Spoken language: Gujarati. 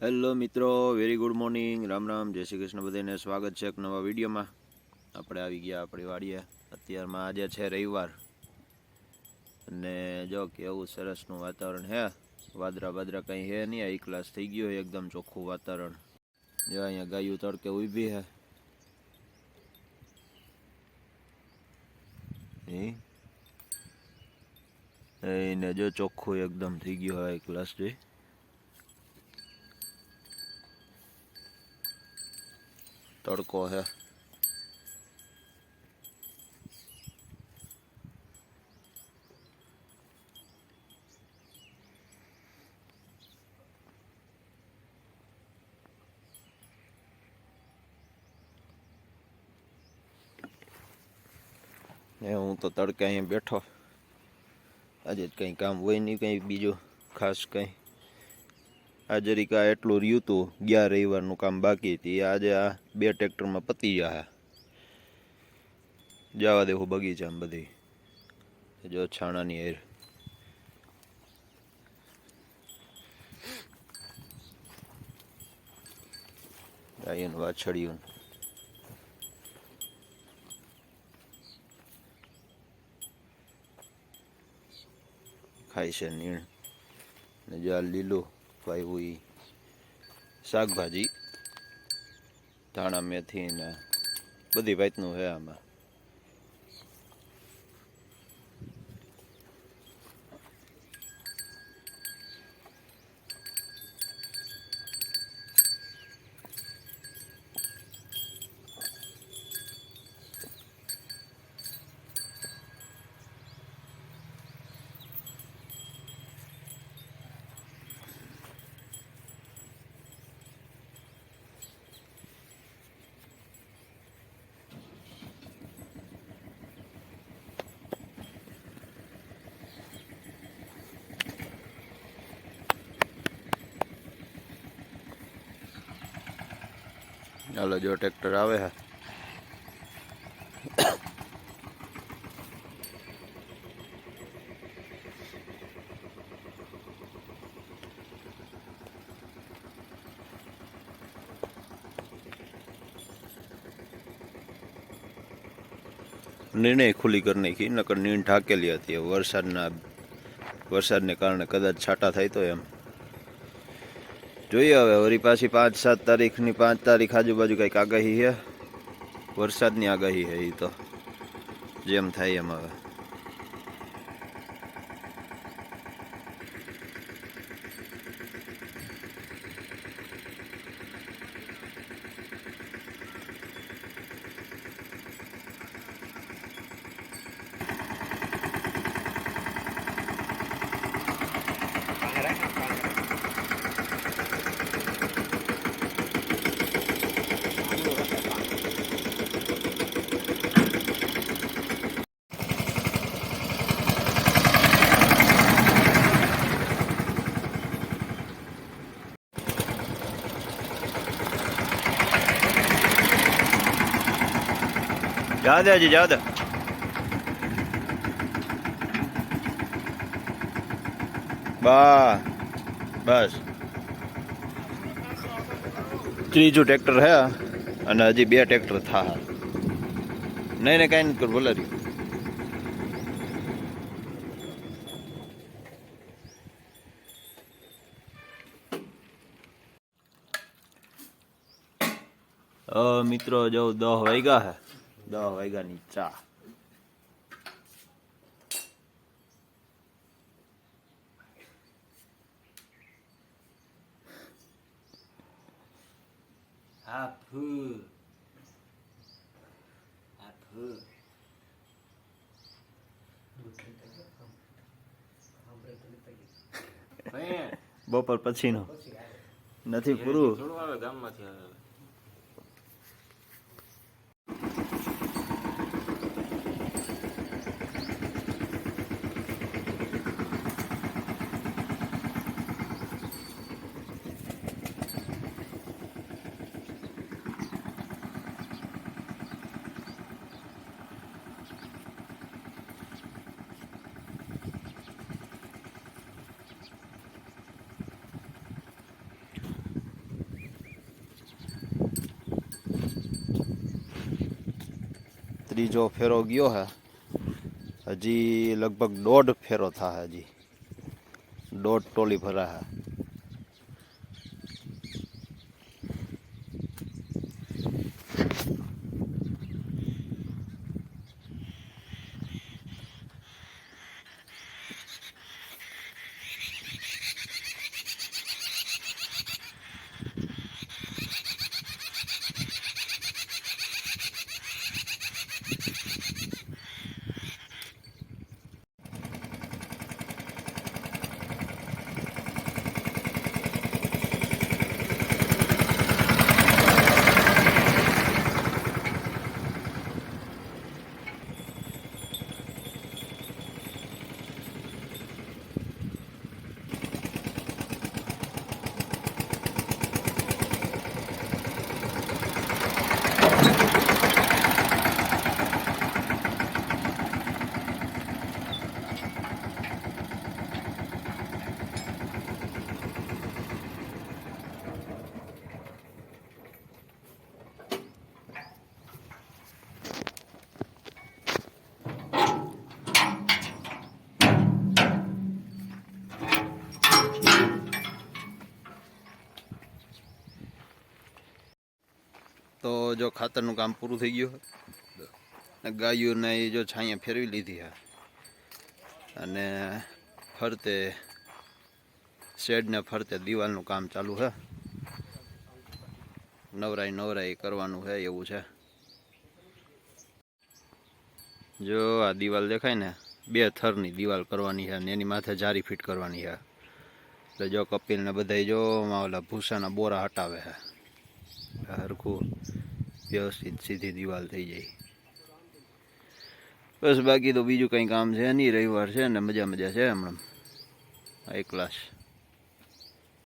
હેલો મિત્રો very good morning Ram Ram, Jai Shri Krishna બધાને સ્વાગત છે એક નવા વિડીયોમાં. આપણે આવી ગયા આપણી વાડીએ. અત્યારમાં આજે છે રવિવાર. અને જો કેવું સરસનું વાતાવરણ હે. વાદરા બાદરા કંઈ હે નહીં. એક ક્લાસ થઈ ગયો હોય એકદમ ચોખ્ખું વાતાવરણ. જો અહીંયા ગાયું તડકે ઊભી હે. એને જો ચોખ્ખું એકદમ થઈ ગયું હોય ક્લાસ જોઈ. તડકો હે એ હું તો તડકે અહીંયા બેઠો. આજે જ કંઈ કામ હોય નહીં, કંઈ બીજું ખાસ કંઈ. આ જરીકા એટલું રહ્યું હતું ગયા રવિવારનું કામ બાકી હતી. આજે આ બે ટ્રેક્ટરમાં પતી ગયા. જવા દેવું બગીચામાં બધી. જો છાણાની એર ગાયન વાછળ્યું ખાય છે નીણ. ને જો લીલું. વાવ્યું એ શાકભાજી ધાણા મેથી ને બધી ભાતનું છે આમાં. ચાલો જો ટ્રેક્ટર આવે હા. નિર્ણય ખુલ્લી કરી નાખી, નકર નીણ ઢાકેલી હતી. વરસાદના વરસાદને કારણે કદાચ છાંટા થાય તો એમ. જોઈએ હવે. વળી પાછી પાંચ, સાત તારીખની પાંચ તારીખ આજુબાજુ કંઈક આગાહી છે? વરસાદની આગાહી છે એ તો. જેમ થાય એમ હવે. જા દે હજી જા દે બા, બસ. ત્રીજું ટ્રેક્ટર હે, અને હજી બે ટ્રેક્ટર થા નહીં ને કાંઈ નથી કર બોલે મિત્રો, જો દહ વાગ્યા હે. દહ વાગ્યાની ચા હાફુ હાફુ બપોર પછીનો નથી પૂરું થોડું આવે ગામમાંથી આવે ત્રીજો ફેરો ગયો હે. હજી લગભગ દોઢ ફેરો થાય હજી. દોઢ ટોલી ભરા હે. તો જો ખાતરનું કામ પૂરું થઈ ગયું ગાયોને એ જો છાંયા ફેરવી લીધી હા. અને ફરતે શેડને ફરતે દિવાલનું કામ ચાલુ છે નવરાઈ નવરાઈ કરવાનું છે એવું છે. જો આ દિવાલ દેખાય ને, બે થરની દિવાલ કરવાની છે અને એની માથે જારી ફિટ કરવાની છે એટલે જો કપિલને બધાય જો ઓલા ભૂસાના બોરા હટાવે છે હરખું વ્યવસ્થિત સીધી દિવાલ થઈ જાય. બસ બાકી તો બીજું કંઈ કામ છે નહીં, રવિવાર છે ને મજા મજા છે હમણાં. એક ક્લાસ